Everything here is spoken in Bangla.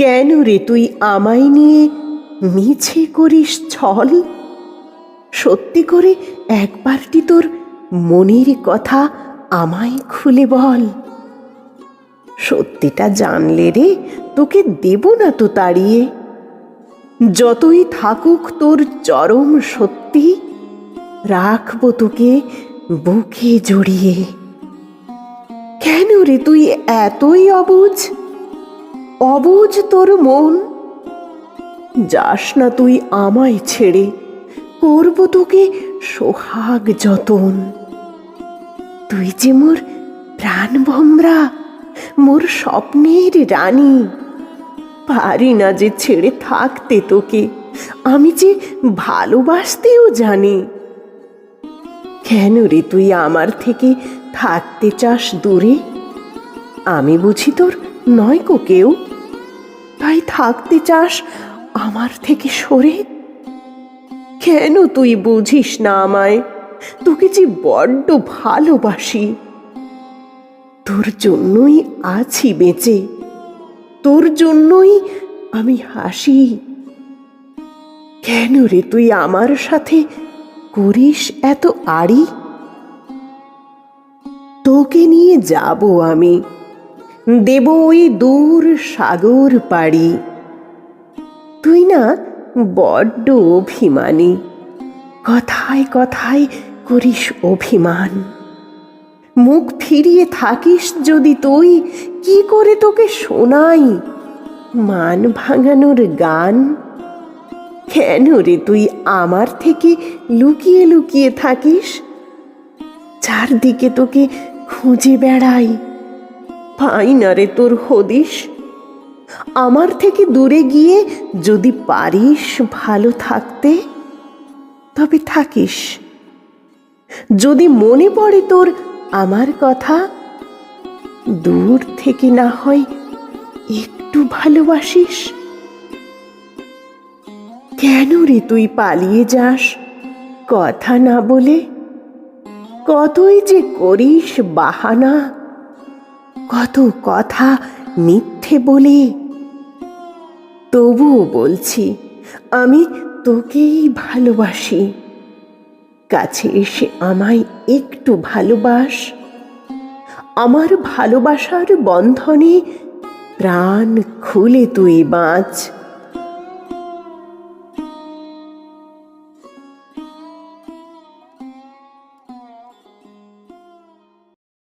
কেন রে তুই আমায় নিয়ে মিছে করিস ছল? সত্যি করে একবারটি তোর মনের কথা আমায় খুলে বল। সত্যিটা জানলে রে তোকে দেব না তো তাড়িয়ে। যতই থাকুক তোর চরম সত্যি, রাখব তোকে বুকে জড়িয়ে। কেন রে তুই এতই অবুঝ? অবুঝ তোর মন। যাস না তুই আমায় ছেড়ে, করব তোকে সোহাগ যতন। তুই যে মোর প্রাণ ভমরা, মোর স্বপ্নের রানী। পারি না যে ছেড়ে থাকতে তোকে, আমি যে ভালোবাসতেও জানি। কেন রে তুই আমার থেকে থাকতে চাস দূরে? আমি বুঝি তোর নয় কো কেউ। তাই থাকতে চাস? আমার থেকে সরে। কেন তুই বুঝিস না আমায়? তোকে যে বড্ড ভালোবাসি। তোর জন্যই আছি বেঁচে। তোর জন্যই আমি হাসি। কেন রে তুই আমার সাথে করিস এত আড়ি? তোকে নিয়ে যাব আমি। দেব ওই দূর সাগর পাড়ি। তুই না বড্ড অভিমানী। কথায় কথায় করিস অভিমান। মুখ ফিরিয়ে থাকিস যদি তুই, কি করে তোকে শোনাই? মান ভাঙানোর গান? কেন রে তুই আমার থেকে লুকিয়ে লুকিয়ে থাকিস? চারদিকে তোকে খুঁজে বেড়াই। পাই না রে তোর হদিস আমার থেকে দূরে গিয়ে যদি পারিস ভালো থাকতে, তবে থাকিস। যদি মনে পড়ে তোর আমার কথা, দূর থেকে না হয় একটু ভালোবাসিস। কেন রে তুই পালিয়ে যাস? কথা না বলে কতই যে করিস বাহানা। কত কথা মিথ্যে বলে। তবুও বলছি, আমি তোকেই ভালোবাসি। কাছে এসে আমায় একটু ভালোবাস। আমার ভালোবাসার বন্ধনে প্রাণ খুলে তুই বাঁচ।